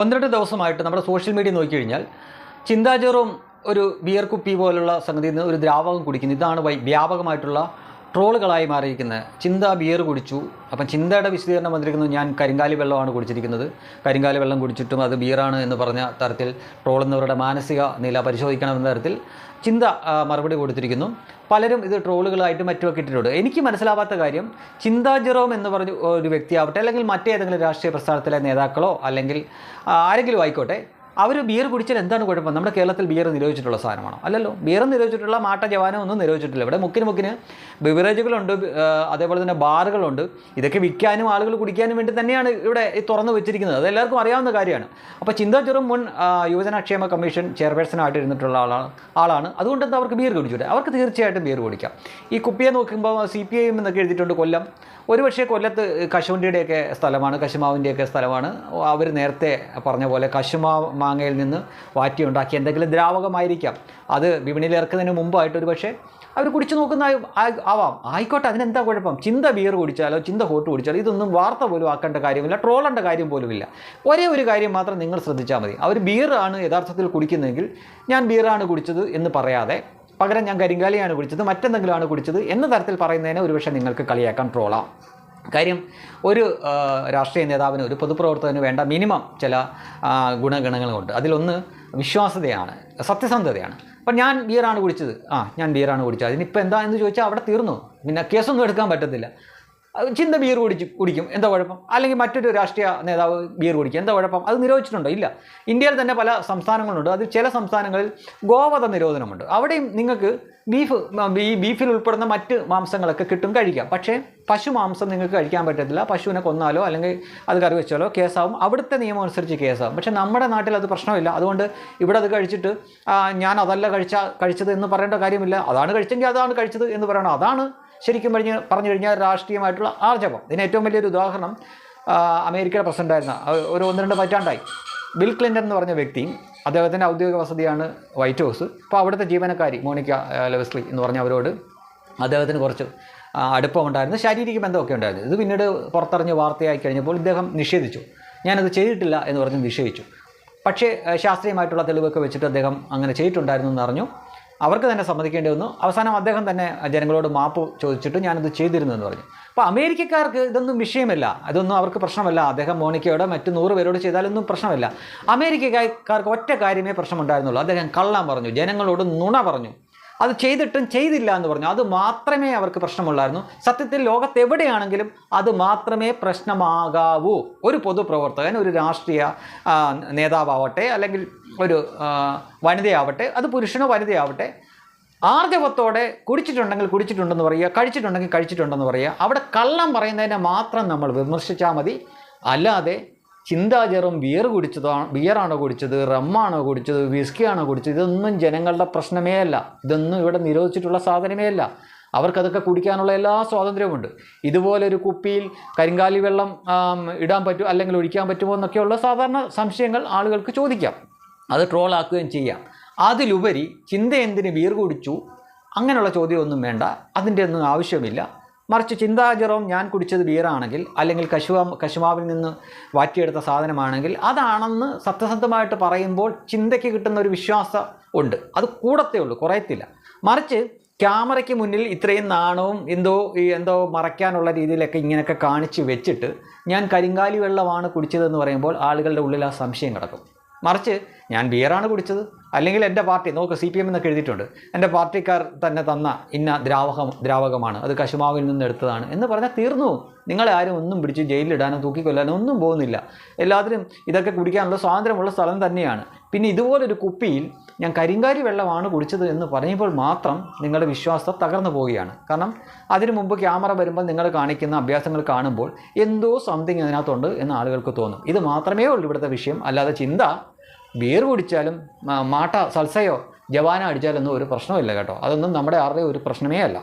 പന്ത്രണ്ട് ദിവസമായിട്ട് നമ്മുടെ സോഷ്യൽ മീഡിയ നോക്കിക്കഴിഞ്ഞാൽ ചിന്താജെറും ഒരു ബിയർ കുപ്പി പോലുള്ള സംഗതിയിൽ നിന്ന് ഒരു ദ്രാവകം കുടിക്കുന്നു. ഇതാണ് വ്യാപകമായിട്ടുള്ള ട്രോളുകളായി മാറിയിരിക്കുന്നത് ചിന്ത ബിയർ കുടിച്ചു. അപ്പം ചിന്തയുടെ വിശദീകരണം വന്നിരിക്കുന്നത് ഞാൻ കരിങ്കാലി വെള്ളമാണ് കുടിച്ചിരിക്കുന്നത്. കരിങ്കാലി വെള്ളം കുടിച്ചിട്ടും അത് ബിയറാണ് എന്ന് പറഞ്ഞ തരത്തിൽ ട്രോളുന്നവരുടെ മാനസിക നില പരിശോധിക്കണമെന്ന തരത്തിൽ ചിന്ത മറുപടി കൊടുത്തിരിക്കുന്നു. പലരും ഇത് ട്രോളുകളായിട്ട് മറ്റുമൊക്കെ ഇട്ടിട്ടുണ്ട്. എനിക്ക് മനസ്സിലാവാത്ത കാര്യം ചിന്താ ജെറോം എന്ന് പറഞ്ഞ ഒരു വ്യക്തിയാവട്ടെ അല്ലെങ്കിൽ മറ്റേതെങ്കിലും രാഷ്ട്രീയ പ്രസ്ഥാനത്തിലെ നേതാക്കളോ അല്ലെങ്കിൽ ആരെങ്കിലും ആയിക്കോട്ടെ അവർ ബിയർ കുടിച്ചാൽ എന്താണ് കുഴപ്പം? നമ്മുടെ കേരളത്തിൽ ബിയർ നിരോധിച്ചിട്ടുള്ള സാധനമാണോ? അല്ലല്ലോ. ബിയർ നിരോധിച്ചിട്ടുള്ള മാട്ട ജവാനോ ഒന്നും നിരോധിച്ചിട്ടില്ല. ഇവിടെ മുക്കിന് മുക്കിന് ബിവറേജുകളുണ്ട് അതേപോലെ തന്നെ ബാറുകളുണ്ട്. ഇതൊക്കെ വിൽക്കാനും ആളുകൾ കുടിക്കാനും വേണ്ടി തന്നെയാണ് ഇവിടെ തുറന്നു വെച്ചിരിക്കുന്നത്. അത് എല്ലാവർക്കും അറിയാവുന്ന കാര്യമാണ്. അപ്പോൾ ചിന്താ ചെറും മുൻ യുവജനക്ഷേമ കമ്മീഷൻ ചെയർപേഴ്സണായിട്ട് ഇരുന്നിട്ടുള്ള ആളാണ് ആളാണ്. അതുകൊണ്ട് എന്താ അവർക്ക് ബിയർ കുടിച്ചൂടെ. അവർക്ക് തീർച്ചയായിട്ടും ബിയർ കുടിക്കാം. ഈ കുപ്പിയെ നോക്കുമ്പോൾ സി പി ഐ എന്നൊക്കെ എഴുതിയിട്ടുണ്ട് കൊല്ലം. ഒരുപക്ഷേ കൊല്ലത്ത് കശുവണ്ടിയുടെയൊക്കെ സ്ഥലമാണ് കശുമാവിന്റെയൊക്കെ സ്ഥലമാണ്. അവർ നേരത്തെ പറഞ്ഞ പോലെ കശുമാവ് മാങ്ങയിൽ നിന്ന് വാറ്റി ഉണ്ടാക്കിയ എന്തെങ്കിലും ദ്രാവകമായിരിക്കാം. അത് വിപണിയിൽ ഇറക്കുന്നതിന് മുമ്പായിട്ട് ഒരു പക്ഷേ അവർ കുടിച്ചു നോക്കുന്ന ആവാം. ആയിക്കോട്ടെ അതിനെന്താ കുഴപ്പം? ചിന്ത ബിയർ കുടിച്ചാലോ ചിന്ത ഹോട്ട് കുടിച്ചാലോ ഇതൊന്നും വാർത്ത പോലും ആക്കേണ്ട കാര്യമില്ല ട്രോളേണ്ട കാര്യം പോലുമില്ല. ഒരേ ഒരു കാര്യം മാത്രം നിങ്ങൾ ശ്രദ്ധിച്ചാൽ മതി. അവർ ബിയറാണ് യഥാർത്ഥത്തിൽ കുടിക്കുന്നതെങ്കിൽ ഞാൻ ബിയറാണ് കുടിച്ചത് എന്ന് പറയാതെ പകരം ഞാൻ കരിങ്കാലിയാണ് കുടിച്ചത് മറ്റെന്തെങ്കിലുമാണ് കുടിച്ചത് എന്ന തരത്തിൽ പറയുന്നതിനെ ഒരുപക്ഷെ നിങ്ങൾക്ക് കളിയാക്കാൻ ട്രോളാം. കാര്യം ഒരു രാഷ്ട്രീയ നേതാവിന് ഒരു പൊതുപ്രവർത്തകന് വേണ്ട മിനിമം ചില ഗുണഗണങ്ങളുണ്ട്. അതിലൊന്ന് വിശ്വാസ്യതയാണ് സത്യസന്ധതയാണ്. അപ്പം ഞാൻ ബിയറാണ് കുടിച്ചത്. ആ ഞാൻ ബിയറാണ് കുടിച്ചത്. അതിനിപ്പോൾ എന്താ എന്ന് ചോദിച്ചാൽ അവിടെ തീർന്നു. പിന്നെ കേസൊന്നും എടുക്കാൻ പറ്റത്തില്ല. ചിന്ത ബിയർ കുടിച്ച് കുടിക്കും. എന്താ കുഴപ്പം? അല്ലെങ്കിൽ മറ്റൊരു രാഷ്ട്രീയ നേതാവ് ബിയർ കുടിക്കും. എന്താ കുഴപ്പം? അത് നിരോധിച്ചിട്ടുണ്ടോ? ഇല്ല. ഇന്ത്യയിൽ തന്നെ പല സംസ്ഥാനങ്ങളുണ്ട്. അതിൽ ചില സംസ്ഥാനങ്ങളിൽ ഗോവധ നിരോധനമുണ്ട്. അവിടെയും നിങ്ങൾക്ക് ബീഫ് ബീഫിൽ ഉൾപ്പെടുന്ന മറ്റ് മാംസങ്ങളൊക്കെ കിട്ടും കഴിക്കാം. പക്ഷേ പശു മാംസം നിങ്ങൾക്ക് കഴിക്കാൻ പറ്റത്തില്ല. പശുവിനെ കൊന്നാലോ അല്ലെങ്കിൽ അത് കറി വെച്ചാലോ കേസാവും. അവിടുത്തെ നിയമം അനുസരിച്ച് കേസാവും. പക്ഷേ നമ്മുടെ നാട്ടിൽ അത് പ്രശ്നമില്ല. അതുകൊണ്ട് ഇവിടെ അത് കഴിച്ചിട്ട് ഞാൻ അതല്ല കഴിച്ച കഴിച്ചത് എന്ന് പറയേണ്ട കാര്യമില്ല. അതാണ് കഴിച്ചെങ്കിൽ അതാണ് കഴിച്ചത് എന്ന് പറയണം. അതാണ് ശരിക്കും പറഞ്ഞ് പറഞ്ഞു കഴിഞ്ഞാൽ രാഷ്ട്രീയമായിട്ടുള്ള ആർജവം. ഇതിന് ഏറ്റവും വലിയൊരു ഉദാഹരണം അമേരിക്കയുടെ പ്രസിഡന്റായിരുന്ന ഒരു ഒന്ന് രണ്ട് പറ്റാണ്ടായി. ബിൽ ക്ലിന്റൺ എന്ന് പറഞ്ഞ വ്യക്തി അദ്ദേഹത്തിന്റെ ഔദ്യോഗിക വസതിയാണ് വൈറ്റ് ഹൗസ്. അപ്പോൾ അവിടുത്തെ ജീവനക്കാരി മോണിക്ക ലെവസ്ലി എന്ന് പറഞ്ഞ അവരോട് അദ്ദേഹത്തിന് കുറച്ച് അടുപ്പമുണ്ടായിരുന്നു ശാരീരിക ബന്ധമൊക്കെ ഉണ്ടായിരുന്നു. ഇത് പിന്നീട് പുറത്തറിഞ്ഞ് വാർത്തയായി കഴിഞ്ഞപ്പോൾ ഇദ്ദേഹം നിഷേധിച്ചു. ഞാനത് ചെയ്തിട്ടില്ല എന്ന് പറഞ്ഞ് നിഷേധിച്ചു. പക്ഷേ ശാസ്ത്രീയമായിട്ടുള്ള തെളിവൊക്കെ വെച്ചിട്ട് അദ്ദേഹം അങ്ങനെ ചെയ്തിട്ടുണ്ടായിരുന്നു എന്ന് അറിഞ്ഞു. അവർക്ക് തന്നെ സമ്മതിക്കേണ്ടി വന്നു. അവസാനം അദ്ദേഹം തന്നെ ജനങ്ങളോട് മാപ്പ് ചോദിച്ചിട്ട് ഞാനത് ചെയ്തിരുന്നു എന്ന് പറഞ്ഞു. അപ്പോൾ അമേരിക്കക്കാർക്ക് ഇതൊന്നും വിഷയമല്ല. അതൊന്നും അവർക്ക് പ്രശ്നമല്ല. അദ്ദേഹം മോണിക്കയോട് മറ്റു നൂറ് പേരോട് ചെയ്താലൊന്നും പ്രശ്നമല്ല. അമേരിക്കക്കാർക്ക് ഒറ്റ കാര്യമേ പ്രശ്നമുണ്ടായിരുന്നുള്ളൂ. അദ്ദേഹം കള്ളം പറഞ്ഞു. ജനങ്ങളോട് നുണ പറഞ്ഞു. അത് ചെയ്തിട്ടും ചെയ്തില്ല എന്ന് പറഞ്ഞു. അത് മാത്രമേ അവർക്ക് പ്രശ്നമുള്ളായിരുന്നു. സത്യത്തിൽ ലോകത്ത് എവിടെയാണെങ്കിലും അത് മാത്രമേ പ്രശ്നമാകാവൂ. ഒരു പൊതുപ്രവർത്തകൻ ഒരു രാഷ്ട്രീയ നേതാവാവട്ടെ അല്ലെങ്കിൽ ഒരു വനിതയാവട്ടെ അത് പുരുഷനോ വനിതയാവട്ടെ ആർജവത്തോടെ കുടിച്ചിട്ടുണ്ടെങ്കിൽ കുടിച്ചിട്ടുണ്ടെന്ന് പറയുക കഴിച്ചിട്ടുണ്ടെങ്കിൽ കഴിച്ചിട്ടുണ്ടെന്ന് പറയുക അവിടെ കള്ളം പറയുന്നതിനെ മാത്രം നമ്മൾ വിമർശിച്ചാൽ മതി. അല്ലാതെ ചിന്താചെറും ബിയർ കുടിച്ചതാണ് ബിയറാണോ കുടിച്ചത് റമ്മാണോ കുടിച്ചത് ആണോ കുടിച്ചത് ഇതൊന്നും ജനങ്ങളുടെ പ്രശ്നമേ അല്ല. ഇതൊന്നും ഇവിടെ നിരോധിച്ചിട്ടുള്ള സാധനമേ അല്ല. അവർക്കതൊക്കെ കുടിക്കാനുള്ള എല്ലാ സ്വാതന്ത്ര്യവുമുണ്ട്. ഇതുപോലൊരു കുപ്പിയിൽ കരിങ്കാലി വെള്ളം ഇടാൻ പറ്റുമോ അല്ലെങ്കിൽ ഒഴിക്കാൻ പറ്റുമോ എന്നൊക്കെയുള്ള സാധാരണ സംശയങ്ങൾ ആളുകൾക്ക് ചോദിക്കാം. അത് ട്രോളാക്കുകയും ചെയ്യാം. അതിലുപരി ചിന്ത എന്തിന് ബിയർ കുടിച്ചു? അങ്ങനെയുള്ള ചോദ്യമൊന്നും വേണ്ട. അതിന്റെ ഒന്നും ആവശ്യമില്ല. മറിച്ച് ചിന്താജറവും ഞാൻ കുടിച്ചത് ബിയറാണെങ്കിൽ അല്ലെങ്കിൽ കശുവ കശുമാവിൽ നിന്ന് വാറ്റിയെടുത്ത സാധനമാണെങ്കിൽ അതാണെന്ന് സത്യസന്ധമായിട്ട് പറയുമ്പോൾ ചിന്തയ്ക്ക് കിട്ടുന്ന ഒരു വിശ്വാസം ഉണ്ട്. അത് കൂടത്തേ ഉള്ളൂ കുറയത്തില്ല. മറിച്ച് ക്യാമറയ്ക്ക് മുന്നിൽ ഇത്രയും നാണവും എന്തോ ഈ എന്തോ മറയ്ക്കാനുള്ള രീതിയിലൊക്കെ ഇങ്ങനെയൊക്കെ കാണിച്ച് വെച്ചിട്ട് ഞാൻ കരിങ്കാലി വെള്ളമാണ് കുടിച്ചതെന്ന് പറയുമ്പോൾ ആളുകളുടെ ഉള്ളിൽ ആ സംശയം കിടക്കും. മറിച്ച് ഞാൻ ബിയറാണ് കുടിച്ചത്. അല്ലെങ്കിൽ എന്റെ പാർട്ടി നോക്ക് സി പി എം എന്നൊക്കെ എഴുതിയിട്ടുണ്ട്. എന്റെ പാർട്ടിക്കാർ തന്നെ തന്ന ഇന്ന ദ്രാവകം ദ്രാവകമാണ്. അത് കശുമാവിൽ നിന്ന് എടുത്തതാണ് എന്ന് പറഞ്ഞാൽ തീർന്നു. നിങ്ങളെ ആരും ഒന്നും പിടിച്ച് ജയിലിലിടാനോ തൂക്കിക്കൊല്ലാനോ ഒന്നും പോകുന്നില്ല. എല്ലാത്തിനും ഇതൊക്കെ കുടിക്കാനുള്ള സ്വാതന്ത്ര്യമുള്ള സ്ഥലം തന്നെയാണ്. പിന്നെ ഇതുപോലൊരു കുപ്പിയിൽ ഞാൻ കരിങ്കാരി വെള്ളമാണ് കുടിച്ചത് എന്ന് പറയുമ്പോൾ മാത്രം നിങ്ങളുടെ വിശ്വാസം തകർന്നു പോവുകയാണ്. കാരണം അതിനു മുമ്പ് ക്യാമറ വരുമ്പോൾ നിങ്ങൾ കാണിക്കുന്ന അഭ്യാസങ്ങൾ കാണുമ്പോൾ എന്തോ സംതിങ് അതിനകത്തുണ്ട് എന്ന് ആളുകൾക്ക് തോന്നും. ഇത് മാത്രമേ ഉള്ളൂ ഇവിടുത്തെ വിഷയം. അല്ലാതെ ചിന്ത ബിയർ കുടിച്ചാലും മാട്ട സൽസയോ ജവാന അടിച്ചാലൊന്നും ഒരു പ്രശ്നമില്ല കേട്ടോ. അതൊന്നും നമ്മുടെ ആരുടെയും ഒരു പ്രശ്നമേ അല്ല.